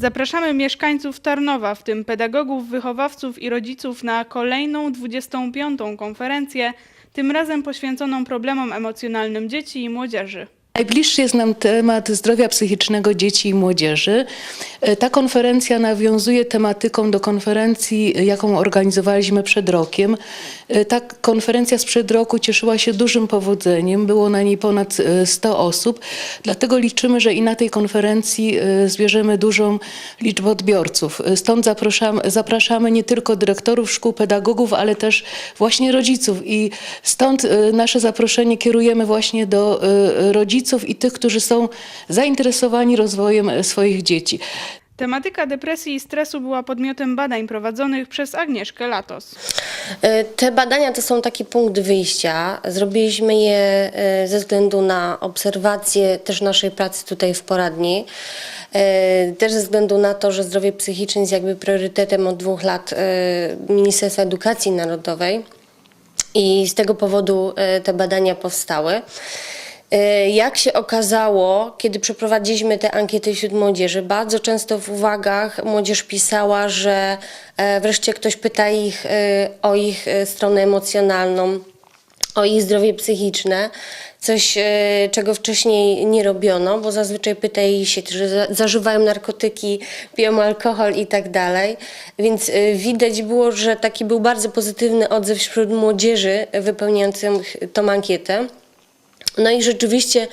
Zapraszamy mieszkańców Tarnowa, w tym pedagogów, wychowawców i rodziców na kolejną 25. konferencję, tym razem poświęconą problemom emocjonalnym dzieci i młodzieży. Najbliższy jest nam temat zdrowia psychicznego dzieci i młodzieży. E, Ta konferencja nawiązuje tematyką do konferencji, e, jaką organizowaliśmy przed rokiem. E, Ta konferencja sprzed roku cieszyła się dużym powodzeniem. Było na niej ponad e, 100 osób. Dlatego liczymy, że i na tej konferencji zbierzemy dużą liczbę odbiorców. Stąd zapraszamy, zapraszamy nie tylko dyrektorów szkół, pedagogów, ale też właśnie rodziców. I stąd nasze zaproszenie kierujemy właśnie do e, rodziców i tych, którzy są zainteresowani rozwojem e, swoich dzieci. Tematyka depresji i stresu była podmiotem badań prowadzonych przez Agnieszkę Latos. E, Te badania to są taki punkt wyjścia. Zrobiliśmy je e, ze względu na obserwację też naszej pracy tutaj w poradni. Też ze względu na to, że zdrowie psychiczne jest jakby priorytetem od dwóch lat Ministerstwa Edukacji Narodowej. I z tego powodu te badania powstały. E, Jak się okazało, kiedy przeprowadziliśmy te ankiety wśród młodzieży, bardzo często w uwagach młodzież pisała, że e, wreszcie ktoś pyta ich e, o ich stronę emocjonalną, o ich zdrowie psychiczne, coś, czego wcześniej nie robiono, bo zazwyczaj pytali się, za- zażywają narkotyki, piją alkohol i tak dalej. Więc widać było, że taki był bardzo pozytywny odzew wśród młodzieży wypełniających tą ankietę. No i rzeczywiście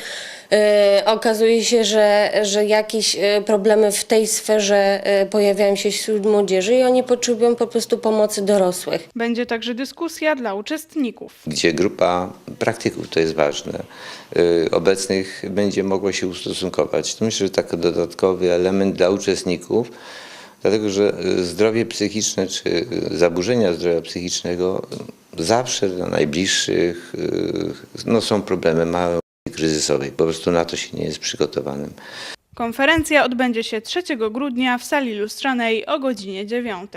e, okazuje się, że, że jakieś e, problemy w tej sferze e, pojawiają się wśród młodzieży i oni potrzebują po prostu pomocy dorosłych. Będzie także dyskusja dla uczestników. gdzie grupa praktyków, to jest ważne, y, obecnych będzie mogła się ustosunkować. To myślę, że taki dodatkowy element dla uczestników, dlatego że y, zdrowie psychiczne czy y, zaburzenia zdrowia psychicznego y, zawsze dla najbliższych y, no, są problemem małej kryzysowej. Po prostu na to się nie jest przygotowanym. Konferencja odbędzie się 3 grudnia w sali lustrzanej o godzinie 9.